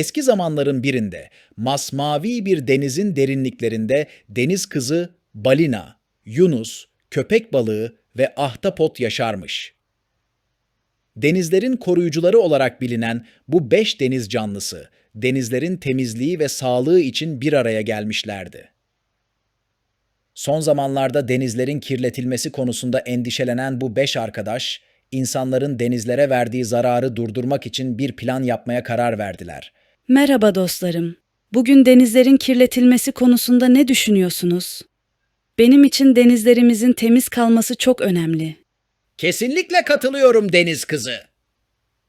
Eski zamanların birinde masmavi bir denizin derinliklerinde deniz kızı, balina, yunus, köpek balığı ve ahtapot yaşarmış. Denizlerin koruyucuları olarak bilinen bu beş deniz canlısı, denizlerin temizliği ve sağlığı için bir araya gelmişlerdi. Son zamanlarda denizlerin kirletilmesi konusunda endişelenen bu beş arkadaş, insanların denizlere verdiği zararı durdurmak için bir plan yapmaya karar verdiler. Merhaba dostlarım. Bugün denizlerin kirletilmesi konusunda ne düşünüyorsunuz? Benim için denizlerimizin temiz kalması çok önemli. Kesinlikle katılıyorum deniz kızı.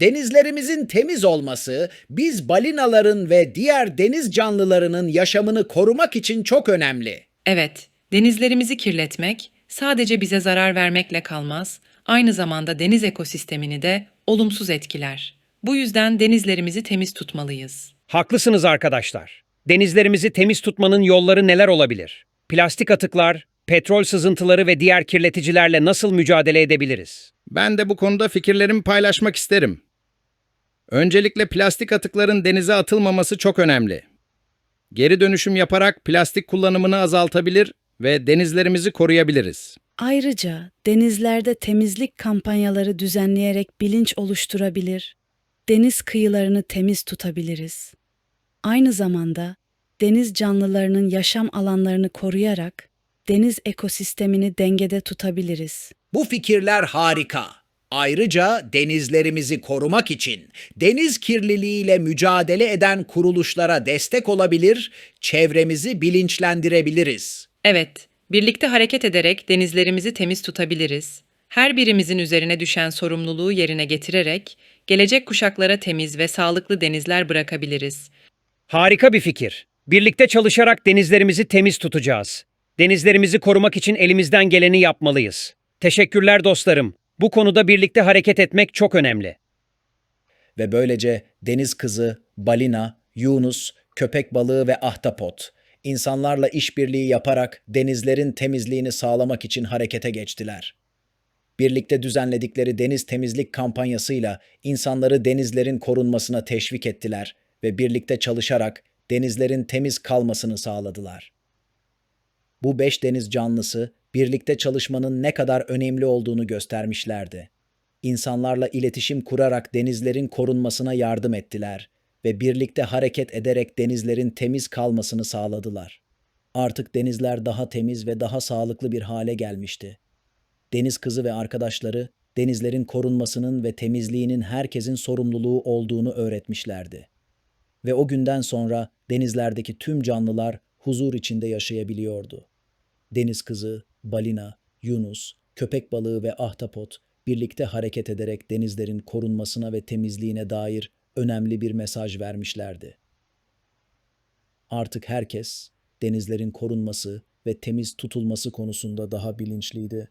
Denizlerimizin temiz olması, biz balinaların ve diğer deniz canlılarının yaşamını korumak için çok önemli. Evet, denizlerimizi kirletmek sadece bize zarar vermekle kalmaz, aynı zamanda deniz ekosistemini de olumsuz etkiler. Bu yüzden denizlerimizi temiz tutmalıyız. Haklısınız arkadaşlar. Denizlerimizi temiz tutmanın yolları neler olabilir? Plastik atıklar, petrol sızıntıları ve diğer kirleticilerle nasıl mücadele edebiliriz? Ben de bu konuda fikirlerimi paylaşmak isterim. Öncelikle plastik atıkların denize atılmaması çok önemli. Geri dönüşüm yaparak plastik kullanımını azaltabilir ve denizlerimizi koruyabiliriz. Ayrıca denizlerde temizlik kampanyaları düzenleyerek bilinç oluşturabilir, deniz kıyılarını temiz tutabiliriz. Aynı zamanda deniz canlılarının yaşam alanlarını koruyarak deniz ekosistemini dengede tutabiliriz. Bu fikirler harika. Ayrıca denizlerimizi korumak için deniz kirliliğiyle mücadele eden kuruluşlara destek olabilir, çevremizi bilinçlendirebiliriz. Evet, birlikte hareket ederek denizlerimizi temiz tutabiliriz. Her birimizin üzerine düşen sorumluluğu yerine getirerek gelecek kuşaklara temiz ve sağlıklı denizler bırakabiliriz. Harika bir fikir. Birlikte çalışarak denizlerimizi temiz tutacağız. Denizlerimizi korumak için elimizden geleni yapmalıyız. Teşekkürler dostlarım. Bu konuda birlikte hareket etmek çok önemli. Ve böylece deniz kızı, balina, yunus, köpek balığı ve ahtapot insanlarla işbirliği yaparak denizlerin temizliğini sağlamak için harekete geçtiler. Birlikte düzenledikleri deniz temizlik kampanyasıyla insanları denizlerin korunmasına teşvik ettiler ve birlikte çalışarak denizlerin temiz kalmasını sağladılar. Bu beş deniz canlısı birlikte çalışmanın ne kadar önemli olduğunu göstermişlerdi. İnsanlarla iletişim kurarak denizlerin korunmasına yardım ettiler ve birlikte hareket ederek denizlerin temiz kalmasını sağladılar. Artık denizler daha temiz ve daha sağlıklı bir hale gelmişti. Deniz kızı ve arkadaşları denizlerin korunmasının ve temizliğinin herkesin sorumluluğu olduğunu öğretmişlerdi. Ve o günden sonra denizlerdeki tüm canlılar huzur içinde yaşayabiliyordu. Deniz kızı, balina, yunus, köpek balığı ve ahtapot birlikte hareket ederek denizlerin korunmasına ve temizliğine dair önemli bir mesaj vermişlerdi. Artık herkes denizlerin korunması ve temiz tutulması konusunda daha bilinçliydi